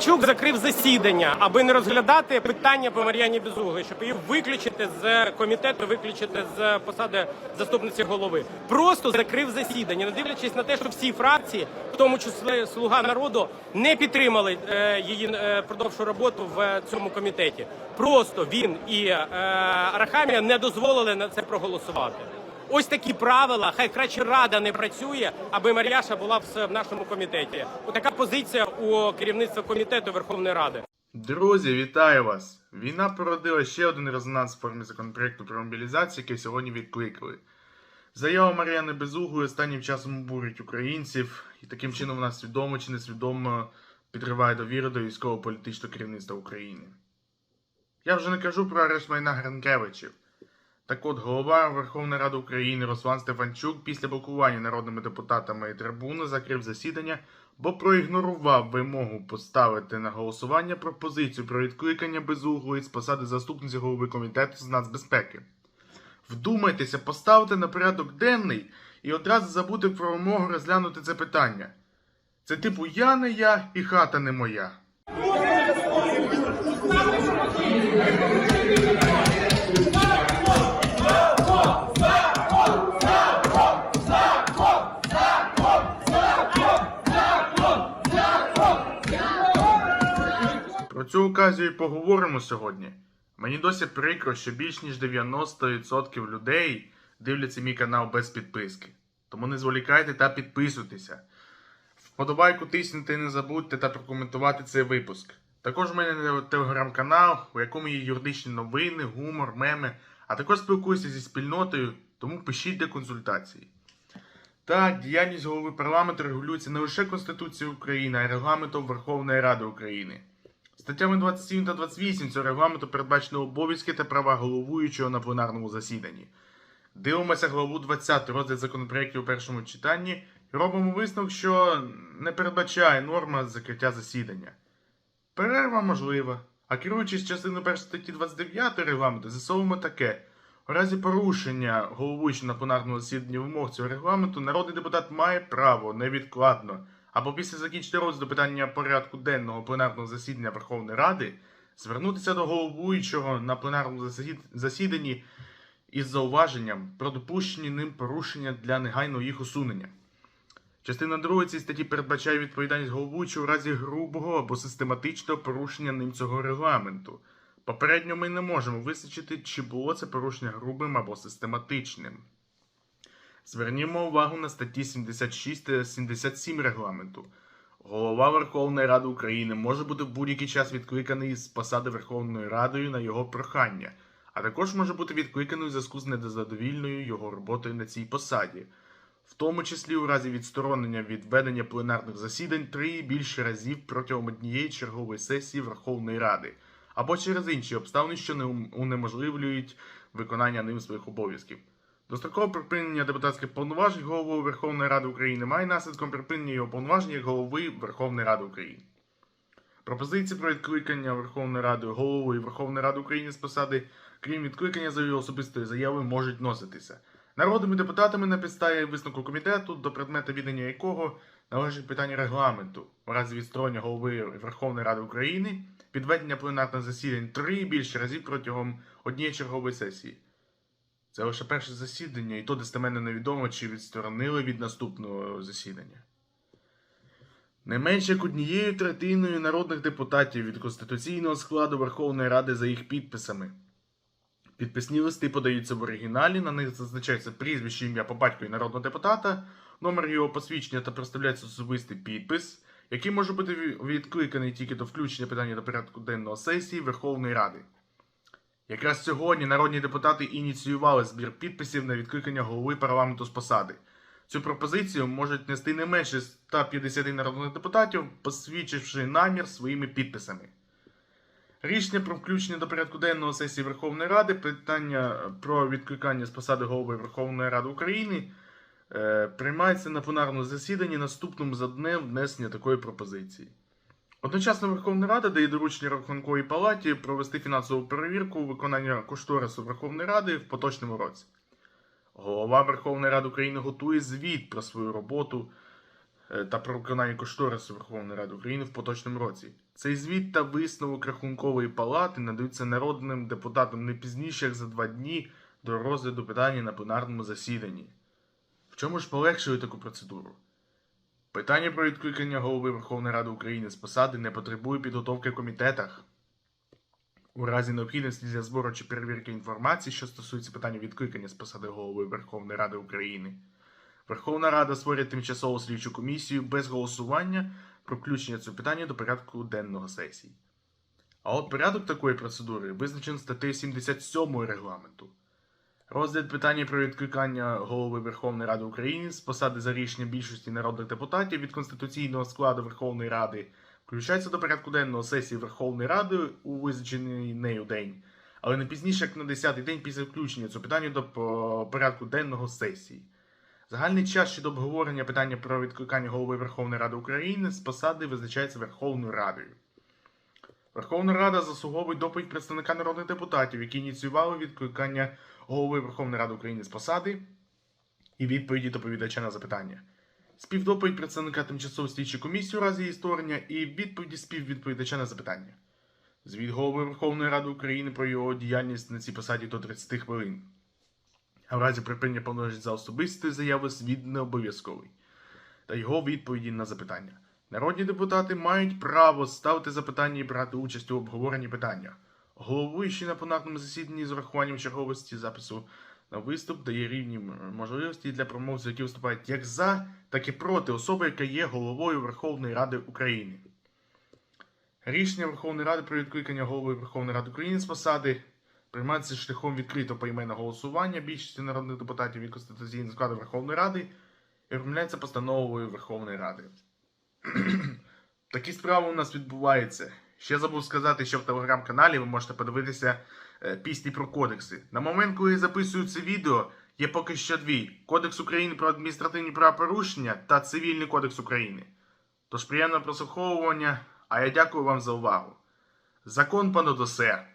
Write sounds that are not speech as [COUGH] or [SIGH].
Стефанчук закрив засідання, аби не розглядати питання по Мар'яні Безуглій, щоб її виключити з комітету, виключити з посади заступниці голови. Просто закрив засідання, не дивлячись на те, що всі фракції, в тому числі Слуга народу, не підтримали е, її е, продовжу роботу в цьому комітеті. Просто він і е, Арахамія не дозволили на це проголосувати. Ось такі правила. Хай краще рада не працює, аби Мар'яша була в нашому комітеті. Отака позиція у керівництва комітету Верховної Ради. Друзі, вітаю вас! Війна породила ще один резонанс в формі законопроекту про мобілізацію, який сьогодні відкликали. Заява Мар'яни Безуглої останнім часом обурить українців, і таким чином вона свідомо чи несвідомо підриває довіру до військово-політичного керівництва України. Я вже не кажу про арешт майна Гринкевичів. Так от, голова Верховної Ради України Руслан Стефанчук після блокування народними депутатами і трибуни закрив засідання, бо проігнорував вимогу поставити на голосування пропозицію про відкликання безуглої з посади заступниці голови комітету з нацбезпеки. Вдумайтеся, поставити на порядок денний і одразу забути про вимогу розглянути це питання. Це типу я не я і хата не моя. Цю оказію і поговоримо сьогодні. Мені досі прикро, що більш ніж 90% людей дивляться мій канал без підписки. Тому не зволікайте та підписуйтеся. Вподобайку тиснути не забудьте та прокоментувати цей випуск. Також у мене телеграм-канал, у якому є юридичні новини, гумор, меми, а також спілкуюся зі спільнотою, тому пишіть для консультацій. Так, діяльність голови парламенту регулюється не лише Конституцією України, а й регламентом Верховної Ради України. Статтями 27 та 28 цього регламенту передбачено обов'язки та права головуючого на пленарному засіданні. Дивимося главу 20 розгляд законопроєктів у першому читанні робимо висновок, що не передбачає норма закриття засідання. Перерва можлива, а керуючись частиною 1 статті 29 регламенту, з'ясовуємо таке. У разі порушення головуючого на пленарному засіданні вимог цього регламенту, народний депутат має право невідкладно або після закінчення розгляду питання порядку денного пленарного засідання Верховної Ради звернутися до головуючого на пленарному засіданні із зауваженням про допущені ним порушення для негайного їх усунення. Частина 2 цієї статті передбачає відповідальність головуючого у разі грубого або систематичного порушення ним цього регламенту. Попередньо ми не можемо визначити, чи було це порушення грубим або систематичним. Звернімо увагу на статті 76 та 77 регламенту. Голова Верховної Ради України може бути в будь-який час відкликаний з посади Верховною Радою на його прохання, а також може бути відкликаний у зв'язку з незадовільною його роботою на цій посаді, в тому числі у разі відсторонення від ведення пленарних засідань три і більше разів протягом однієї чергової сесії Верховної Ради, або через інші обставини, що не унеможливлюють виконання ним своїх обов'язків. Дострокове припинення депутатських повноважень голови Верховної Ради України має наслідком припинення його повноважень як голови Верховної Ради України. Пропозиції про відкликання Верховної Ради головою Верховної Ради України з посади, крім відкликання за його особистої заяви, можуть носитися народними депутатами на підставі висновку комітету, до предмета відання якого належить питання регламенту у разі відсторонення голови Верховної Ради України, підведення пленарних засідань три більше разів протягом однієї чергової сесії. Це лише перше засідання, і то достеменно невідомо, чи відсторонили від наступного засідання. Не менше як однією третиною народних депутатів від конституційного складу Верховної Ради за їх підписами. Підписні листи подаються в оригіналі, на них зазначається прізвище ім'я по батькові народного депутата, номер його посвідчення та представляється особистий підпис, який може бути відкликаний тільки до включення питання до порядку денного сесії Верховної Ради. Якраз сьогодні народні депутати ініціювали збір підписів на відкликання голови парламенту з посади. Цю пропозицію можуть нести не менше 150 народних депутатів, посвідчивши намір своїми підписами. Рішення про включення до порядку денного сесії Верховної Ради, питання про відкликання з посади голови Верховної Ради України е, приймається на пленарному засіданні наступному за днем внесення такої пропозиції. Одночасно Верховна Рада дає доручення Рахунковій палаті провести фінансову перевірку виконання кошторису Верховної Ради в поточному році. Голова Верховної Ради України готує звіт про свою роботу е, та про виконання кошторису Верховної Ради України в поточному році. Цей звіт та висновок Рахункової палати надаються народним депутатам не пізніше, як за два дні до розгляду питання на пленарному засіданні. В чому ж полегшує таку процедуру? Питання про відкликання голови Верховної Ради України з посади не потребує підготовки в комітетах. У разі необхідності для збору чи перевірки інформації, що стосується питання відкликання з посади голови Верховної Ради України, Верховна Рада створює тимчасову слідчу комісію без голосування про включення цього питання до порядку денного сесії. А от порядок такої процедури визначений статтею 77 регламенту. Розгляд питання про відкликання голови Верховної Ради України з посади за рішенням більшості народних депутатів від конституційного складу Верховної Ради включається до порядку денного сесії Верховної Ради у визначений нею день, але не пізніше, як на 10-й день після включення цього питання до порядку денного сесії. Загальний час щодо обговорення питання про відкликання голови Верховної Ради України з посади визначається Верховною Радою. Верховна Рада заслуговує доповідь представника народних депутатів, які ініціювали відкликання голови Верховної Ради України з посади і відповіді доповідача на запитання. Співдоповідь представника тимчасової слідчої комісії у разі її створення і відповіді співвідповідача на запитання. Звіт голови Верховної Ради України про його діяльність на цій посаді до 30 хвилин. А в разі припинення повноважень за особистою заяви звіт не обов'язковий. Та його відповіді на запитання. Народні депутати мають право ставити запитання і брати участь у обговоренні питання. Головуючий на пленарному засіданні з урахуванням черговості запису на виступ дає рівні можливості для промовців, які виступають як за, так і проти особи, яка є головою Верховної Ради України. Рішення Верховної Ради про відкликання голови Верховної Ради України з посади приймається шляхом відкритого поіменного голосування більшості народних депутатів від Конституційного складу Верховної Ради і оформляється постановою Верховної Ради. [CLEARS THROAT] Такі справи у нас відбуваються. Ще забув сказати, що в телеграм-каналі ви можете подивитися е, пісні про кодекси. На момент, коли я записую це відео, є поки що дві: Кодекс України про адміністративні правопорушення та Цивільний кодекс України. Тож приємного прослуховування, а я дякую вам за увагу. Закон панодосе.